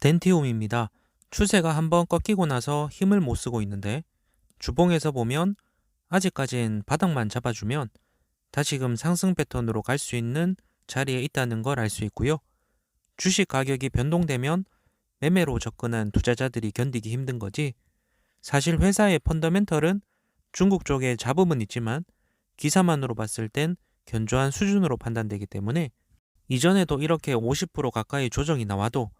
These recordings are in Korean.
덴티움입니다. 추세가 한번 꺾이고 나서 힘을 못 쓰고 있는데 주봉에서 보면 아직까진 바닥만 잡아주면 다시금 상승 패턴으로 갈 수 있는 자리에 있다는 걸 알 수 있고요. 주식 가격이 변동되면 매매로 접근한 투자자들이 견디기 힘든 거지. 사실 회사의 펀더멘털은 중국 쪽에 잡음은 있지만 기사만으로 봤을 땐 견조한 수준으로 판단되기 때문에 이전에도 이렇게 50% 가까이 조정이 나와도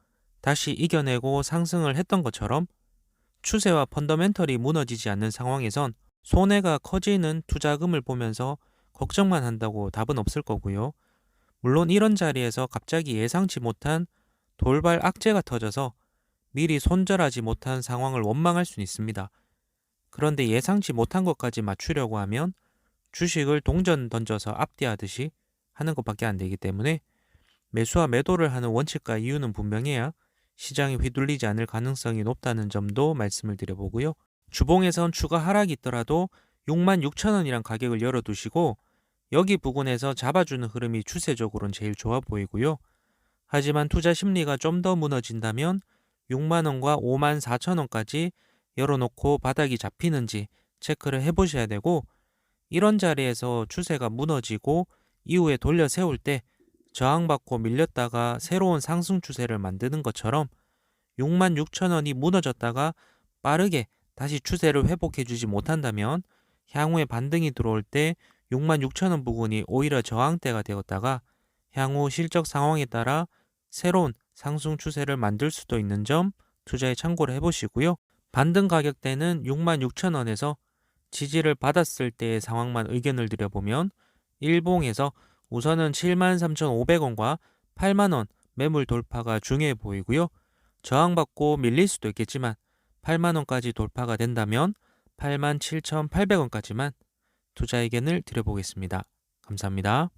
다시 이겨내고 상승을 했던 것처럼 추세와 펀더멘털이 무너지지 않는 상황에선 손해가 커지는 투자금을 보면서 걱정만 한다고 답은 없을 거고요. 물론 이런 자리에서 갑자기 예상치 못한 돌발 악재가 터져서 미리 손절하지 못한 상황을 원망할 수는 있습니다. 그런데 예상치 못한 것까지 맞추려고 하면 주식을 동전 던져서 앞뒤하듯이 하는 것밖에 안 되기 때문에 매수와 매도를 하는 원칙과 이유는 분명해야 시장이 휘둘리지 않을 가능성이 높다는 점도 말씀을 드려보고요. 주봉에선 추가 하락이 있더라도 66,000원이란 가격을 열어두시고 여기 부근에서 잡아주는 흐름이 추세적으로는 제일 좋아 보이고요. 하지만 투자 심리가 좀 더 무너진다면 6만 원과 5만 4천 원까지 열어놓고 바닥이 잡히는지 체크를 해보셔야 되고 이런 자리에서 추세가 무너지고 이후에 돌려 세울 때 저항받고 밀렸다가 새로운 상승 추세를 만드는 것처럼 6만 6천 원이 무너졌다가 빠르게 다시 추세를 회복해 주지 못한다면 향후에 반등이 들어올 때 6만 6천 원 부근이 오히려 저항대가 되었다가 향후 실적 상황에 따라 새로운 상승 추세를 만들 수도 있는 점 투자에 참고를 해보시고요. 반등 가격대는 6만 6천 원에서 지지를 받았을 때의 상황만 의견을 드려보면 일봉에서 우선은 73,500원과 8만원 매물 돌파가 중요해 보이고요. 저항받고 밀릴 수도 있겠지만 8만원까지 돌파가 된다면 87,800원까지만 투자 의견을 드려보겠습니다. 감사합니다.